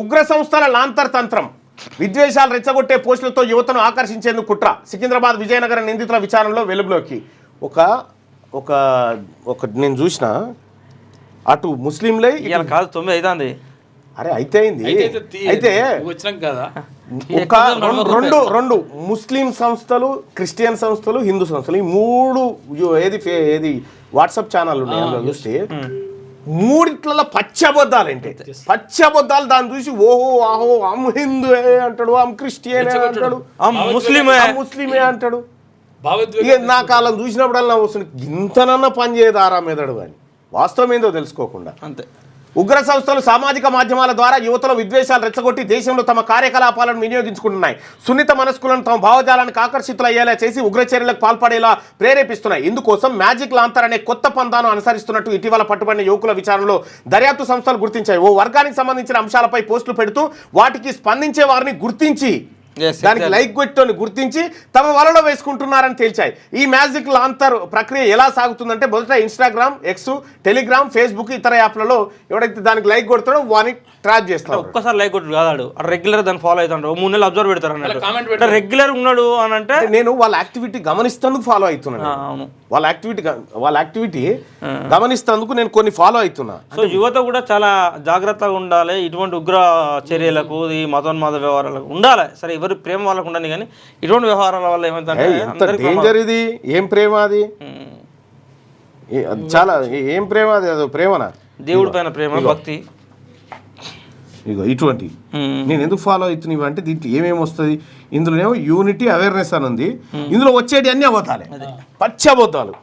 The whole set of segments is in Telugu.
ఉగ్ర సంస్థల లాంతర్ తంత్రం. విద్వేషాలు రెచ్చగొట్టే పోస్టులతో యువతను ఆకర్షించేందుకు కుట్ర. సికింద్రాబాద్ విజయనగరం నిందితుల విచారణలో వెలుగులోకి. ఒక ఒక ఒక నేను చూసిన అటు ముస్లింలే కాదు తొమ్మిది అవుతుంది అరే అయితే అయింది. అయితే అయితే ఒక రెండు రెండు రెండు ముస్లిం సంస్థలు క్రిస్టియన్ సంస్థలు హిందూ సంస్థలు ఈ మూడు ఏది ఏది వాట్సాప్ ఛానల్ ఉన్నాయి చూస్తే. మూడిట్లలో పచ్చబద్దాలంటే పచ్చబద్దాలు దాన్ని చూసి ఓహో ఆహో అమ్ హిందూ అంటాడు అమ్ క్రిస్టియన్ అంటాడు ఆ ముస్లిమే. అమ్ ముస్లిమే అంటాడు. ఇక నా కాలం చూసినప్పుడల్లా వస్తుంది. ఇంతనన్నా పని చేయదారా మెదడు అని. వాస్తవం ఏందో తెలుసుకోకుండా. అంతే. ఉగ్ర సంస్థలు సామాజిక మాధ్యమాల ద్వారా యువతలో విద్వేషాలు రెచ్చగొట్టి దేశంలో తమ కార్యకలాపాలను వినియోగించుకుంటున్నాయి. సున్నిత మనస్కులను తమ భావజాలానికి ఆకర్షితులయ్యేలా చేసి ఉగ్ర చర్యలకు పాల్పడేలా ప్రేరేపిస్తున్నాయి. ఇందుకోసం మ్యాజిక్ లాంతర్ అనే కొత్త పందాను అనుసరిస్తున్నట్టు ఇటీవల పట్టుబడిన యువకుల విచారణలో దర్యాప్తు సంస్థలు గుర్తించాయి. ఓ వర్గానికి సంబంధించిన అంశాలపై పోస్టులు పెడుతూ వాటికి స్పందించే వారిని గుర్తించి దానికి. లైక్ కొట్టుని గుర్తించి తమ వలలో వేసుకుంటున్నారని తేల్చాయి. ఈ మ్యాజిక్ లాంతర్ ప్రక్రియ ఎలా సాగుతుందంటే మొదట ఇన్స్టాగ్రామ్ ఎక్స్ టెలిగ్రామ్ ఫేస్బుక్ ఇతర యాప్లలో ఎవడైతే దానికి లైక్ కొడతాడో వాని ట్రాప్ చేస్తారు ఒక్కసారి లైక్ కొట్టు కాదాడు. రెగ్యులర్ దాన్ని ఫాలో అవుతాడు. ఓ మూడు నెలలు అబ్జర్వ్ పెడతారు అన్నట్టు. రెగ్యులర్ ఉన్నాడు అని అంటే నేను వాళ్ళ యాక్టివిటీ గమనిస్తేందుకు ఫాలో అవుతున్నాను. అవును. వాళ్ళ యాక్టివిటీ వాళ్ళ యాక్టివిటీ గమనిస్తేందుకు నేను కొన్ని ఫాలో అవుతున్నా. సో యువత కూడా చాలా జాగ్రత్తగా ఉండాలి. ఇటువంటి ఉగ్ర చర్యలకు ఈ మతోన్మాద వ్యవహారాలకు ఉండాలి. సరే ఎవరి ప్రేమ వాళ్ళకు ఉండని కానీ ఇటువంటి వ్యవహారాల వల్ల అందరికీ డేంజర్ ఇది? ఏం ప్రేమ అది? చాలా ఏ- ఏం ప్రేమ అది? అదో ప్రేమనా? దేవుడి పైన ప్రేమ భక్తి. ఇగో ఇటువంటి. నేను ఎందుకు ఫాలో అవుతున్నావు అంటే దీంట్లో ఏమేమి వస్తుంది? ఇందులోనేమో యూనిటీ అవేర్నెస్ అని ఉంది. ఇందులో వచ్చేటి అన్ని అబద్ధాలే. పచ్చి అబద్ధాలు.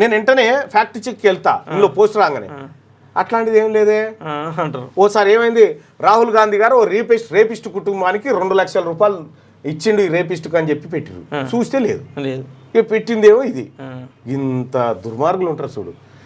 నేను వెంటనే ఫ్యాక్ట్ చెక్కి వెళ్తా. ఇందులో పోస్ట్ రాగానే. అట్లాంటిది ఏం లేదే? అంటారు. ఓసారి ఏమైంది? రాహుల్ గాంధీ గారు ఓ రేపిస్ట్ రేపిస్ట్ కుటుంబానికి రెండు లక్షల రూపాయలు ఇచ్చిండు రేపిస్ట్కి అని చెప్పి పెట్టిరు చూస్తే లేదు. ఇక పెట్టిందేమో ఇది. ఇంత దుర్మార్గులు ఉంటారు చూడు.